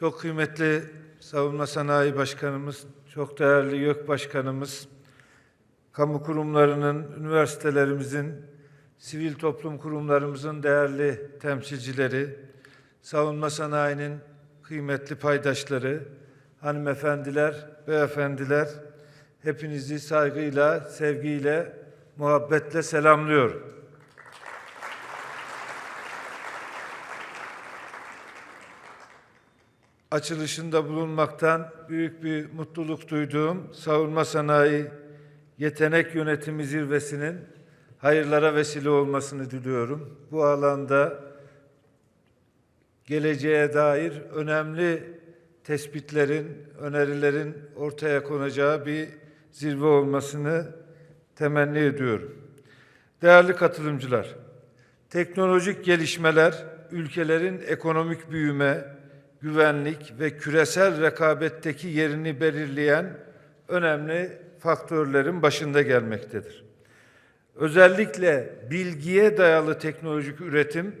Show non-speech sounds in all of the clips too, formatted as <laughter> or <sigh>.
Çok kıymetli Savunma Sanayi Başkanımız, çok değerli YÖK Başkanımız, kamu kurumlarının, üniversitelerimizin, sivil toplum kurumlarımızın değerli temsilcileri, savunma sanayinin kıymetli paydaşları, hanımefendiler, beyefendiler, hepinizi saygıyla, sevgiyle, muhabbetle selamlıyorum. Açılışında bulunmaktan büyük bir mutluluk duyduğum Savunma Sanayi Yetenek Yönetimi Zirvesi'nin hayırlara vesile olmasını diliyorum. Bu alanda geleceğe dair önemli tespitlerin, önerilerin ortaya konacağı bir zirve olmasını temenni ediyorum. Değerli katılımcılar, teknolojik gelişmeler ülkelerin ekonomik büyüme, güvenlik ve küresel rekabetteki yerini belirleyen önemli faktörlerin başında gelmektedir. Özellikle bilgiye dayalı teknolojik üretim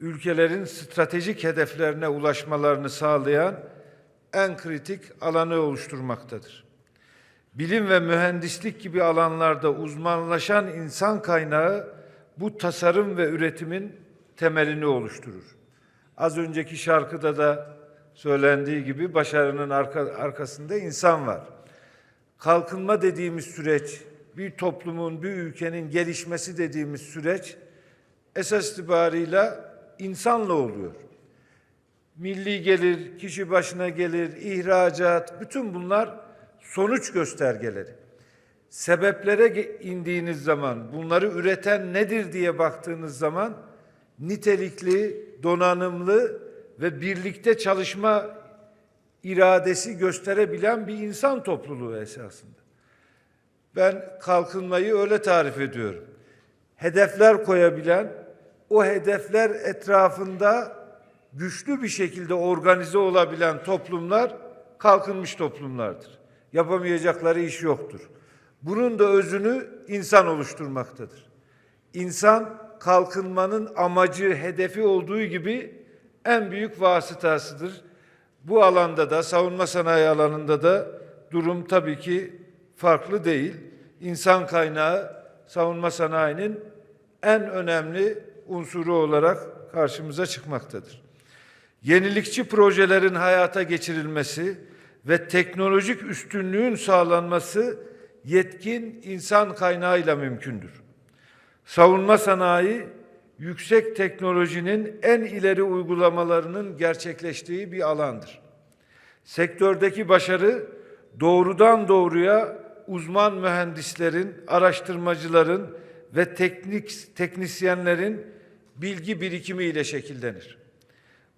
ülkelerin stratejik hedeflerine ulaşmalarını sağlayan en kritik alanı oluşturmaktadır. Bilim ve mühendislik gibi alanlarda uzmanlaşan insan kaynağı bu tasarım ve üretimin temelini oluşturur. Az önceki şarkıda da söylendiği gibi başarının arka, arkasında insan var. Kalkınma dediğimiz süreç, bir toplumun, bir ülkenin gelişmesi dediğimiz süreç esas itibarıyla insanla oluyor. Milli gelir, kişi başına gelir, ihracat, bütün bunlar sonuç göstergeleri. Sebeplere indiğiniz zaman, bunları üreten nedir diye baktığınız zaman nitelikli, donanımlı ve birlikte çalışma iradesi gösterebilen bir insan topluluğu esasında. Ben kalkınmayı öyle tarif ediyorum. Hedefler koyabilen, o hedefler etrafında güçlü bir şekilde organize olabilen toplumlar kalkınmış toplumlardır. Yapamayacakları iş yoktur. Bunun da özünü insan oluşturmaktadır. İnsan kalkınmanın amacı, hedefi olduğu gibi en büyük vasıtasıdır. Bu alanda da savunma sanayi alanında da durum tabii ki farklı değil. İnsan kaynağı savunma sanayinin en önemli unsuru olarak karşımıza çıkmaktadır. Yenilikçi projelerin hayata geçirilmesi ve teknolojik üstünlüğün sağlanması yetkin insan kaynağıyla mümkündür. Savunma sanayi yüksek teknolojinin en ileri uygulamalarının gerçekleştiği bir alandır. Sektördeki başarı doğrudan doğruya uzman mühendislerin, araştırmacıların ve teknik teknisyenlerin bilgi birikimi ile şekillenir.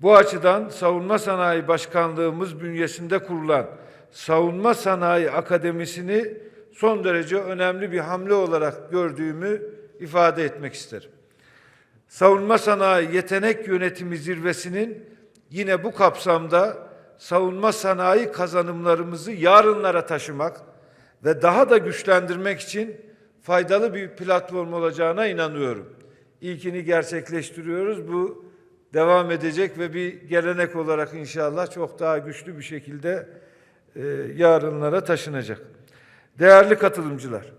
Bu açıdan Savunma Sanayi Başkanlığımız bünyesinde kurulan Savunma Sanayi Akademisi'ni son derece önemli bir hamle olarak gördüğümü ifade etmek isterim. Savunma Sanayi Yetenek Yönetimi Zirvesi'nin yine bu kapsamda savunma sanayi kazanımlarımızı yarınlara taşımak ve daha da güçlendirmek için faydalı bir platform olacağına inanıyorum. İlkini gerçekleştiriyoruz. Bu devam edecek ve bir gelenek olarak inşallah çok daha güçlü bir şekilde e, yarınlara taşınacak. Değerli katılımcılar,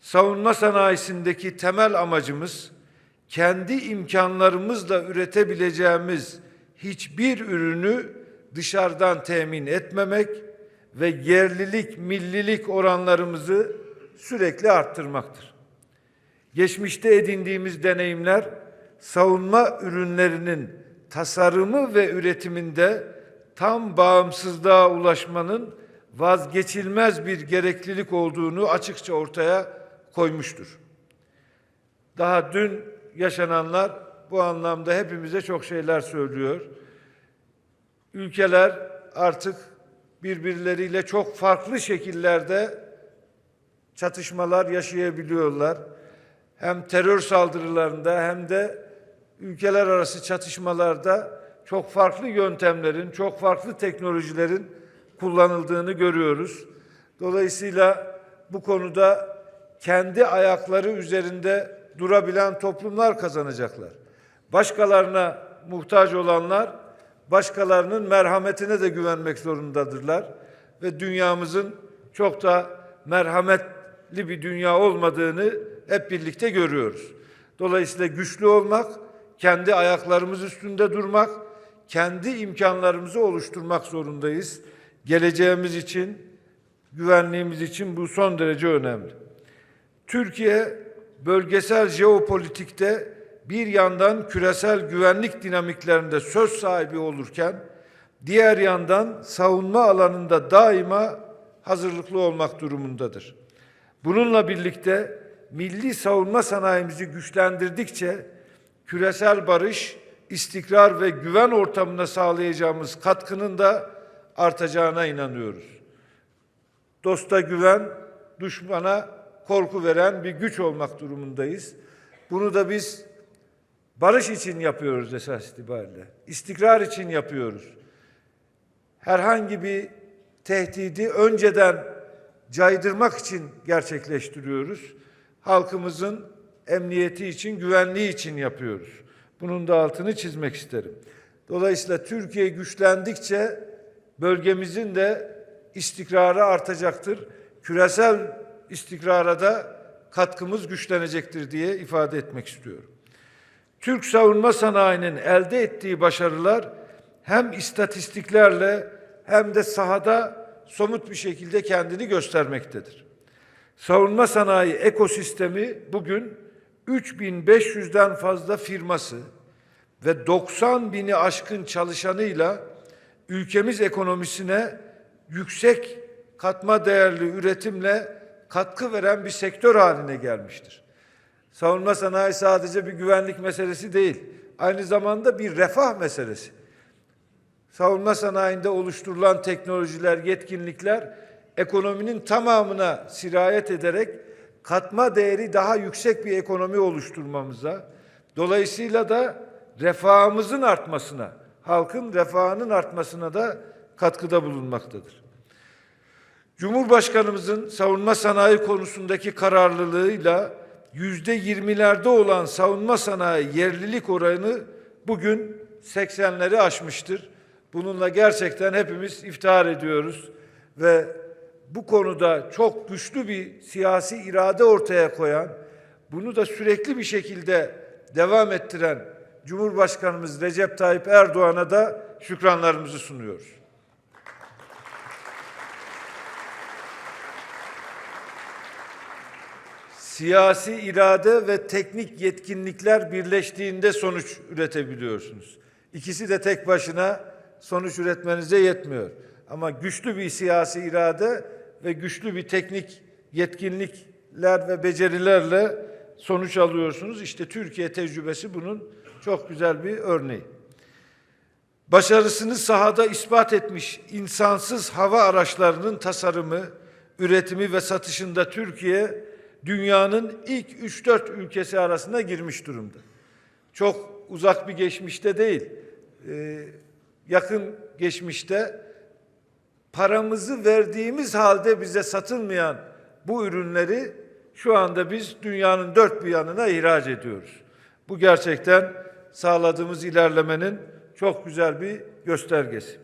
savunma sanayisindeki temel amacımız kendi imkanlarımızla üretebileceğimiz hiçbir ürünü dışarıdan temin etmemek ve yerlilik, millilik oranlarımızı sürekli arttırmaktır. Geçmişte edindiğimiz deneyimler savunma ürünlerinin tasarımı ve üretiminde tam bağımsızlığa ulaşmanın vazgeçilmez bir gereklilik olduğunu açıkça ortaya koymuştur. Daha dün yaşananlar bu anlamda hepimize çok şeyler söylüyor. Ülkeler artık birbirleriyle çok farklı şekillerde çatışmalar yaşayabiliyorlar. Hem terör saldırılarında hem de ülkeler arası çatışmalarda çok farklı yöntemlerin, çok farklı teknolojilerin kullanıldığını görüyoruz. Dolayısıyla bu konuda kendi ayakları üzerinde durabilen toplumlar kazanacaklar. Başkalarına muhtaç olanlar başkalarının merhametine de güvenmek zorundadırlar ve dünyamızın çok da merhametli bir dünya olmadığını hep birlikte görüyoruz. Dolayısıyla güçlü olmak, kendi ayaklarımız üstünde durmak, kendi imkanlarımızı oluşturmak zorundayız. Geleceğimiz için, güvenliğimiz için bu son derece önemli. Türkiye bölgesel jeopolitikte bir yandan küresel güvenlik dinamiklerinde söz sahibi olurken diğer yandan savunma alanında daima hazırlıklı olmak durumundadır. Bununla birlikte milli savunma sanayimizi güçlendirdikçe küresel barış, istikrar ve güven ortamına sağlayacağımız katkının da artacağına inanıyoruz. Dosta güven, düşmana korku veren bir güç olmak durumundayız. Bunu da biz barış için yapıyoruz esas itibariyle. İstikrar için yapıyoruz. Herhangi bir tehdidi önceden caydırmak için gerçekleştiriyoruz. Halkımızın emniyeti için, güvenliği için yapıyoruz. Bunun da altını çizmek isterim. Dolayısıyla Türkiye güçlendikçe bölgemizin de istikrarı artacaktır. Küresel istikrara da katkımız güçlenecektir diye ifade etmek istiyorum. Türk savunma sanayinin elde ettiği başarılar hem istatistiklerle hem de sahada somut bir şekilde kendini göstermektedir. Savunma sanayi ekosistemi bugün 3500'den fazla firması ve 90 bini aşkın çalışanıyla ülkemiz ekonomisine yüksek katma değerli üretimle katkı veren bir sektör haline gelmiştir. Savunma sanayi sadece bir güvenlik meselesi değil, aynı zamanda bir refah meselesi. Savunma sanayinde oluşturulan teknolojiler, yetkinlikler ekonominin tamamına sirayet ederek katma değeri daha yüksek bir ekonomi oluşturmamıza, dolayısıyla da refahımızın artmasına, halkın refahının artmasına da katkıda bulunmaktadır. Cumhurbaşkanımızın savunma sanayi konusundaki kararlılığıyla yüzde yirmilerde olan savunma sanayi yerlilik oranı bugün 80'leri aşmıştır. Bununla gerçekten hepimiz iftihar ediyoruz ve bu konuda çok güçlü bir siyasi irade ortaya koyan, bunu da sürekli bir şekilde devam ettiren Cumhurbaşkanımız Recep Tayyip Erdoğan'a da şükranlarımızı sunuyoruz. Siyasi irade ve teknik yetkinlikler birleştiğinde sonuç üretebiliyorsunuz. İkisi de tek başına sonuç üretmenize yetmiyor. Ama güçlü bir siyasi irade ve güçlü bir teknik yetkinlikler ve becerilerle sonuç alıyorsunuz. İşte Türkiye tecrübesi bunun çok güzel bir örneği. Başarısını sahada ispat etmiş insansız hava araçlarının tasarımı, üretimi ve satışında Türkiye dünyanın ilk 3-4 ülkesi arasına girmiş durumda. Çok uzak bir geçmişte değil, e, yakın geçmişte paramızı verdiğimiz halde bize satılmayan bu ürünleri şu anda biz dünyanın dört bir yanına ihraç ediyoruz. Bu gerçekten sağladığımız ilerlemenin çok güzel bir göstergesi.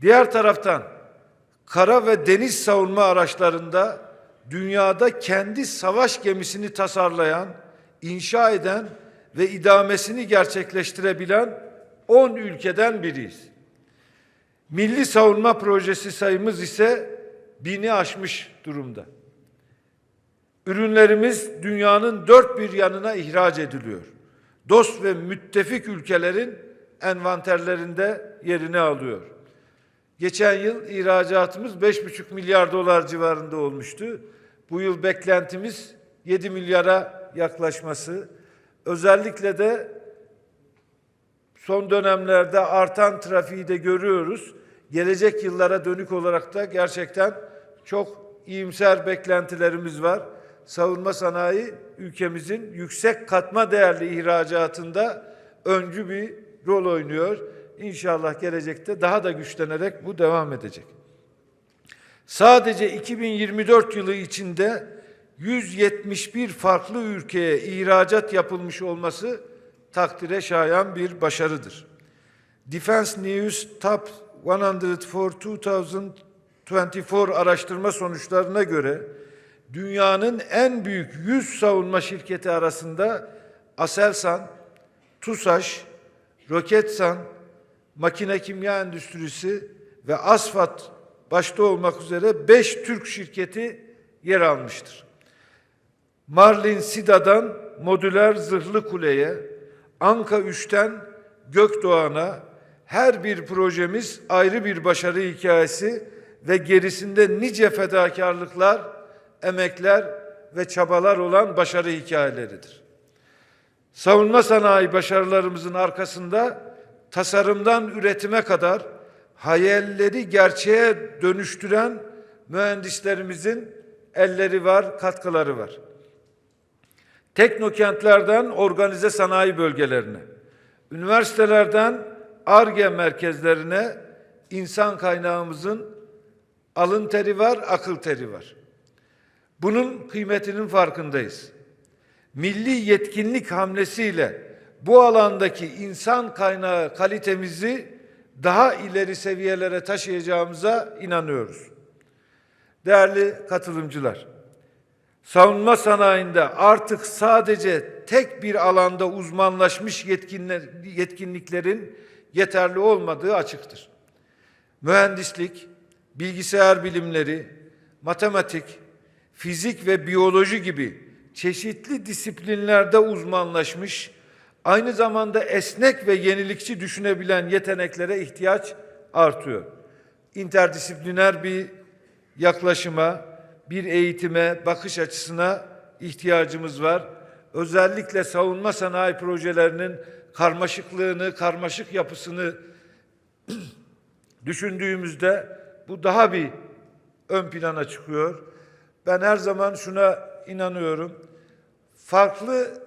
Diğer taraftan kara ve deniz savunma araçlarında dünyada kendi savaş gemisini tasarlayan, inşa eden ve idamesini gerçekleştirebilen 10 ülkeden biriyiz. Milli savunma projesi sayımız ise bini aşmış durumda. Ürünlerimiz dünyanın dört bir yanına ihraç ediliyor. Dost ve müttefik ülkelerin envanterlerinde yerini alıyor. Geçen yıl ihracatımız 5,5 milyar dolar civarında olmuştu. Bu yıl beklentimiz 7 milyara yaklaşması. Özellikle de son dönemlerde artan trafiği de görüyoruz. Gelecek yıllara dönük olarak da gerçekten çok iyimser beklentilerimiz var. Savunma sanayi ülkemizin yüksek katma değerli ihracatında öncü bir rol oynuyor. İnşallah gelecekte daha da güçlenerek bu devam edecek. Sadece 2024 yılı içinde 171 farklı ülkeye ihracat yapılmış olması takdire şayan bir başarıdır. Defense News Top 100 for 2024 araştırma sonuçlarına göre dünyanın en büyük 100 savunma şirketi arasında Aselsan, TUSAŞ, Roketsan, makine kimya endüstrisi ve Asfat başta olmak üzere 5 Türk şirketi yer almıştır. Marlin Sida'dan modüler zırhlı kuleye, Anka 3'ten Gökdoğan'a her bir projemiz ayrı bir başarı hikayesi ve gerisinde nice fedakarlıklar, emekler ve çabalar olan başarı hikayeleridir. Savunma sanayi başarılarımızın arkasında tasarımdan üretime kadar hayalleri gerçeğe dönüştüren mühendislerimizin elleri var, katkıları var. Teknokentlerden organize sanayi bölgelerine, üniversitelerden ARGE merkezlerine insan kaynağımızın alın teri var, akıl teri var. Bunun kıymetinin farkındayız. Milli yetkinlik hamlesiyle bu alandaki insan kaynağı kalitemizi daha ileri seviyelere taşıyacağımıza inanıyoruz. Değerli katılımcılar, savunma sanayinde artık sadece tek bir alanda uzmanlaşmış yetkinler, yetkinliklerin yeterli olmadığı açıktır. Mühendislik, bilgisayar bilimleri, matematik, fizik ve biyoloji gibi çeşitli disiplinlerde uzmanlaşmış, aynı zamanda esnek ve yenilikçi düşünebilen yeteneklere ihtiyaç artıyor. İnterdisipliner bir yaklaşıma, bir eğitime, bakış açısına ihtiyacımız var. Özellikle savunma sanayi projelerinin karmaşıklığını, karmaşık yapısını <clears throat> düşündüğümüzde bu daha bir ön plana çıkıyor. Ben her zaman şuna inanıyorum. Farklı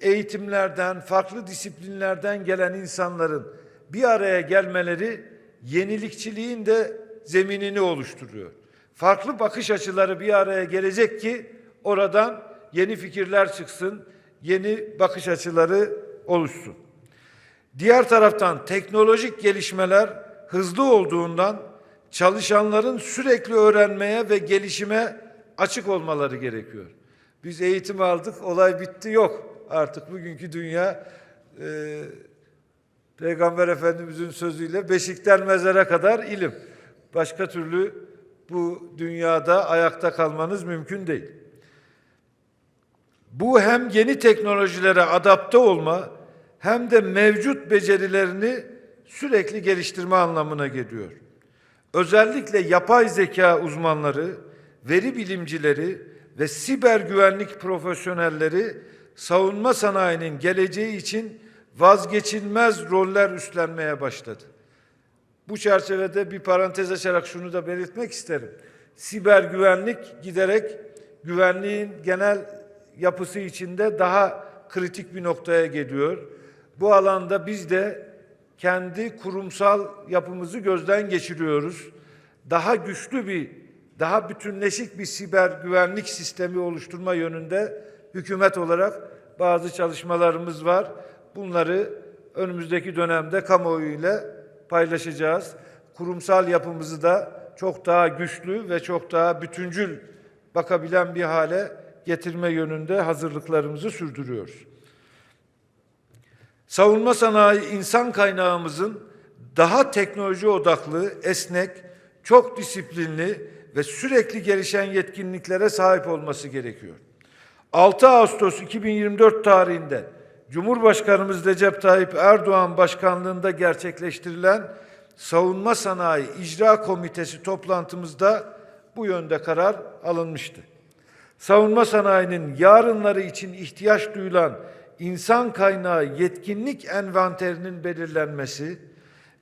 eğitimlerden, farklı disiplinlerden gelen insanların bir araya gelmeleri yenilikçiliğin de zeminini oluşturuyor. Farklı bakış açıları bir araya gelecek ki oradan yeni fikirler çıksın, yeni bakış açıları oluşsun. Diğer taraftan teknolojik gelişmeler hızlı olduğundan çalışanların sürekli öğrenmeye ve gelişime açık olmaları gerekiyor. Biz eğitim aldık, olay bitti yok. Artık bugünkü dünya e, Peygamber Efendimizin sözüyle beşikten mezara kadar ilim. Başka türlü bu dünyada ayakta kalmanız mümkün değil. Bu hem yeni teknolojilere adapte olma hem de mevcut becerilerini sürekli geliştirme anlamına geliyor. Özellikle yapay zeka uzmanları, veri bilimcileri ve siber güvenlik profesyonelleri savunma sanayinin geleceği için vazgeçilmez roller üstlenmeye başladı. Bu çerçevede bir parantez açarak şunu da belirtmek isterim. Siber güvenlik giderek güvenliğin genel yapısı içinde daha kritik bir noktaya geliyor. Bu alanda biz de kendi kurumsal yapımızı gözden geçiriyoruz. Daha güçlü bir, daha bütünleşik bir siber güvenlik sistemi oluşturma yönünde hükümet olarak bazı çalışmalarımız var. Bunları önümüzdeki dönemde kamuoyu ile paylaşacağız. Kurumsal yapımızı da çok daha güçlü ve çok daha bütüncül bakabilen bir hale getirme yönünde hazırlıklarımızı sürdürüyoruz. Savunma sanayi insan kaynağımızın daha teknoloji odaklı, esnek, çok disiplinli ve sürekli gelişen yetkinliklere sahip olması gerekiyor. 6 Ağustos 2024 tarihinde Cumhurbaşkanımız Recep Tayyip Erdoğan başkanlığında gerçekleştirilen Savunma Sanayi İcra Komitesi toplantımızda bu yönde karar alınmıştı. Savunma sanayinin yarınları için ihtiyaç duyulan insan kaynağı yetkinlik envanterinin belirlenmesi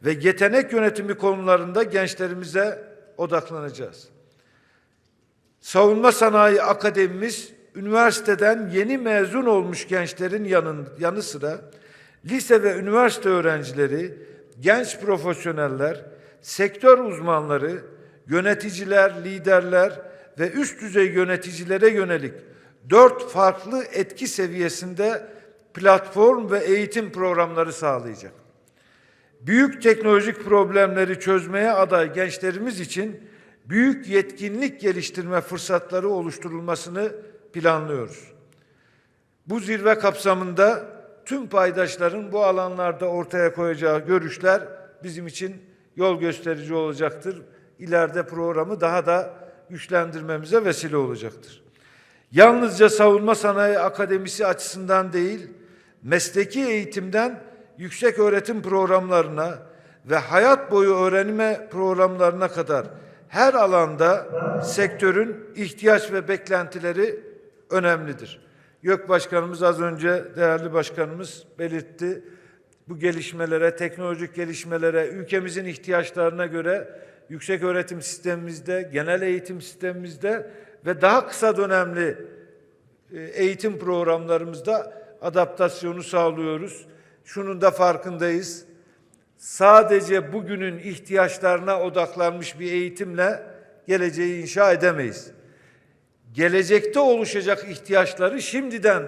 ve yetenek yönetimi konularında gençlerimize odaklanacağız. Savunma Sanayi Akademimiz üniversiteden yeni mezun olmuş gençlerin yanın, yanı sıra lise ve üniversite öğrencileri, genç profesyoneller, sektör uzmanları, yöneticiler, liderler ve üst düzey yöneticilere yönelik dört farklı etki seviyesinde platform ve eğitim programları sağlayacak. Büyük teknolojik problemleri çözmeye aday gençlerimiz için büyük yetkinlik geliştirme fırsatları oluşturulmasını planlıyoruz. Bu zirve kapsamında tüm paydaşların bu alanlarda ortaya koyacağı görüşler bizim için yol gösterici olacaktır. İleride programı daha da güçlendirmemize vesile olacaktır. Yalnızca savunma sanayi akademisi açısından değil, mesleki eğitimden yüksek öğretim programlarına ve hayat boyu öğrenme programlarına kadar her alanda sektörün ihtiyaç ve beklentileri önemlidir. YÖK Başkanımız az önce değerli başkanımız belirtti. Bu gelişmelere, teknolojik gelişmelere, ülkemizin ihtiyaçlarına göre yüksek öğretim sistemimizde, genel eğitim sistemimizde ve daha kısa dönemli e, eğitim programlarımızda adaptasyonu sağlıyoruz. Şunun da farkındayız. Sadece bugünün ihtiyaçlarına odaklanmış bir eğitimle geleceği inşa edemeyiz gelecekte oluşacak ihtiyaçları şimdiden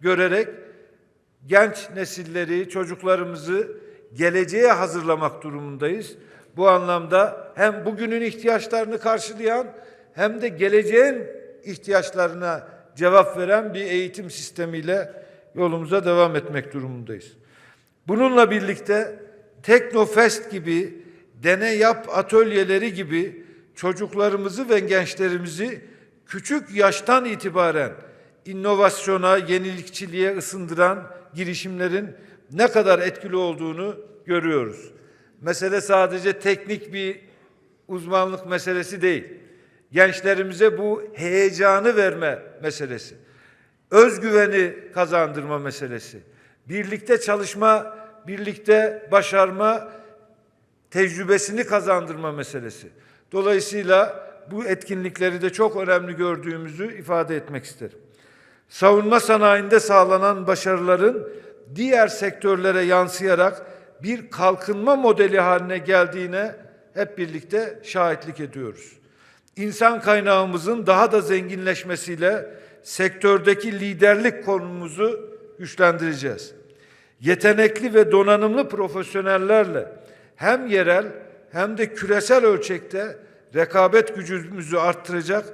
görerek genç nesilleri, çocuklarımızı geleceğe hazırlamak durumundayız. Bu anlamda hem bugünün ihtiyaçlarını karşılayan hem de geleceğin ihtiyaçlarına cevap veren bir eğitim sistemiyle yolumuza devam etmek durumundayız. Bununla birlikte Teknofest gibi, deney yap atölyeleri gibi çocuklarımızı ve gençlerimizi küçük yaştan itibaren inovasyona, yenilikçiliğe ısındıran girişimlerin ne kadar etkili olduğunu görüyoruz. Mesele sadece teknik bir uzmanlık meselesi değil. Gençlerimize bu heyecanı verme meselesi. Özgüveni kazandırma meselesi. Birlikte çalışma, birlikte başarma tecrübesini kazandırma meselesi. Dolayısıyla bu etkinlikleri de çok önemli gördüğümüzü ifade etmek isterim. Savunma sanayinde sağlanan başarıların diğer sektörlere yansıyarak bir kalkınma modeli haline geldiğine hep birlikte şahitlik ediyoruz. İnsan kaynağımızın daha da zenginleşmesiyle sektördeki liderlik konumumuzu güçlendireceğiz. Yetenekli ve donanımlı profesyonellerle hem yerel hem de küresel ölçekte rekabet gücümüzü arttıracak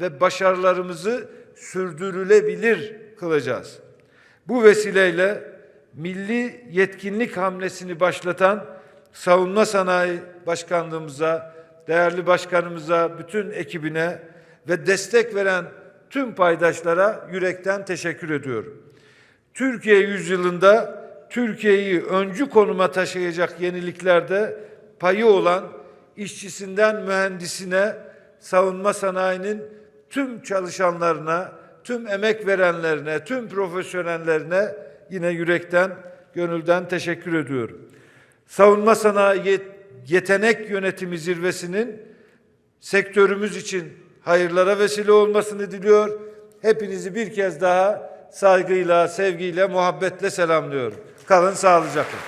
ve başarılarımızı sürdürülebilir kılacağız. Bu vesileyle milli yetkinlik hamlesini başlatan Savunma Sanayi Başkanlığımıza, değerli başkanımıza, bütün ekibine ve destek veren tüm paydaşlara yürekten teşekkür ediyorum. Türkiye yüzyılında Türkiye'yi öncü konuma taşıyacak yeniliklerde payı olan işçisinden mühendisine, savunma sanayinin tüm çalışanlarına, tüm emek verenlerine, tüm profesyonellerine yine yürekten, gönülden teşekkür ediyorum. Savunma sanayi yetenek yönetimi zirvesinin sektörümüz için hayırlara vesile olmasını diliyor. Hepinizi bir kez daha saygıyla, sevgiyle, muhabbetle selamlıyorum. Kalın sağlıcakla.